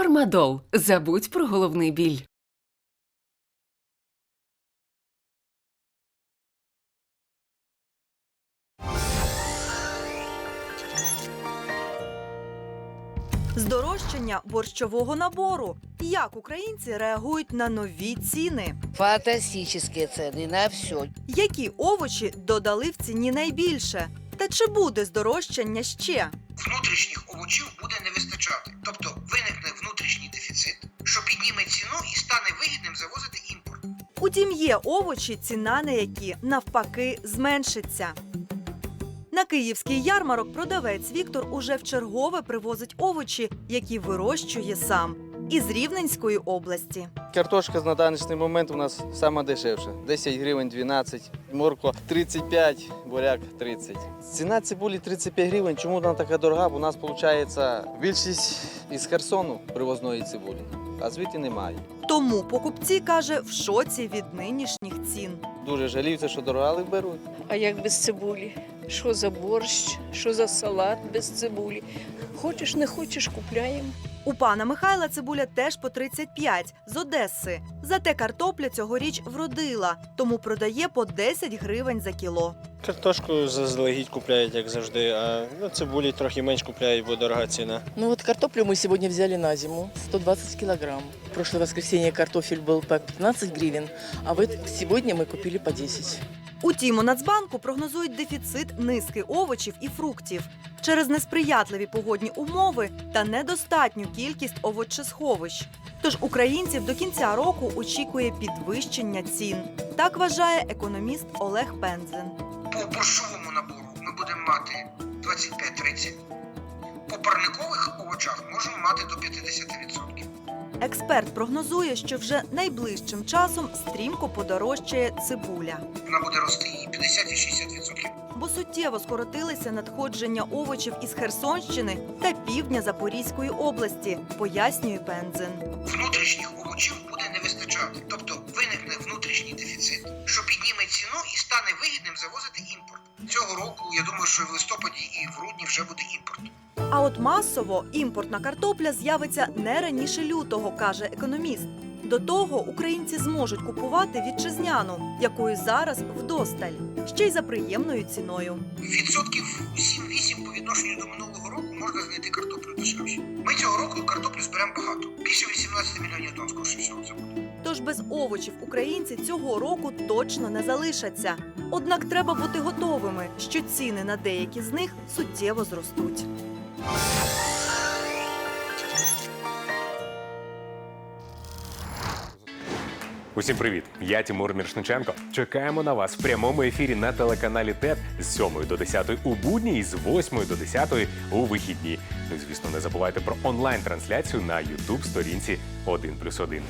Фармадол. Забудь про головний біль. Здорожчання борщового набору. Як українці реагують на нові ціни? Фантастические цены на все. Які овочі додали в ціні найбільше? Та чи буде здорожчання ще? внутрішніх овочів буде не вистачати. Тобто Утім, є овочі, ціна на які навпаки зменшиться. На київський ярмарок продавець Віктор уже вчергове привозить овочі, які вирощує сам із Рівненської області. Картошка на даний момент у нас сама дешевша. 10 гривень 12, морква 35, буряк 30. Ціна цибулі 35 гривень. Чому вона така дорога? Бо у нас виходить більшість із Херсону привозної цибулі, а звідти немає. Тому покупці каже в шоці від нинішніх цін. Дуже жалівся, що дорога, беруть. А як без цибулі? Що за борщ, що за салат без цибулі? Хочеш, не хочеш, купляємо. У пана Михайла цибуля теж по 35 з Одеси. Зате картопля цьогоріч вродила, тому продає по 10 гривень за кіло. Картошку заздалегідь купляють, як завжди, а ну, цибулі трохи менш купляють, бо дорога ціна. Ну вот картоплю мы сегодня взяли на зиму, 120 килограмм. В прошлое воскресенье картофель был по 15 гривен, а вот сегодня мы купили по 10. Утім, у Нацбанку прогнозують дефіцит низки овочів і фруктів через несприятливі погодні умови та недостатню кількість овочесховищ. Тож українців до кінця року очікує підвищення цін. Так вважає економіст Олег Пензен. По борщовому набору ми будемо мати 25-30. По парникових овочах можемо мати до 50%. Експерт прогнозує, що вже найближчим часом стрімко подорожчає цибуля. Вона буде рости і 50 і 60%. бо суттєво скоротилися надходження овочів із Херсонщини та півдня Запорізької області, пояснює Пензен. Внутрішніх овочів буде не вистачати. Тобто виникне внутрішній дефіцит, що підніме ціну і стане вигідним завозити імпорт. Цього року я думаю, що в листопаді і в грудні вже буде імпорт. А от масово імпортна картопля з'явиться не раніше лютого, каже економіст. До того українці зможуть купувати вітчизняну, якої зараз вдосталь, ще й за приємною ціною. Відсотків 7-8 по відношенню до минулого року можна знайти картоплю дешевше. Ми цього року картоплю зберемо багато. Більше 18 мільйонів тонн, скоріше всього, це буде. Тож без овочів українці цього року точно не залишаться. Однак треба бути готовими, що ціни на деякі з них суттєво зростуть. Усім привіт! Я Тимур Міршниченко. Чекаємо на вас в прямому ефірі на телеканалі ТЕТ з 7 до 10 у будні і з 8 до 10 у вихідні. Ну звісно, не забувайте про онлайн-трансляцію на youtube сторінці 1+,1.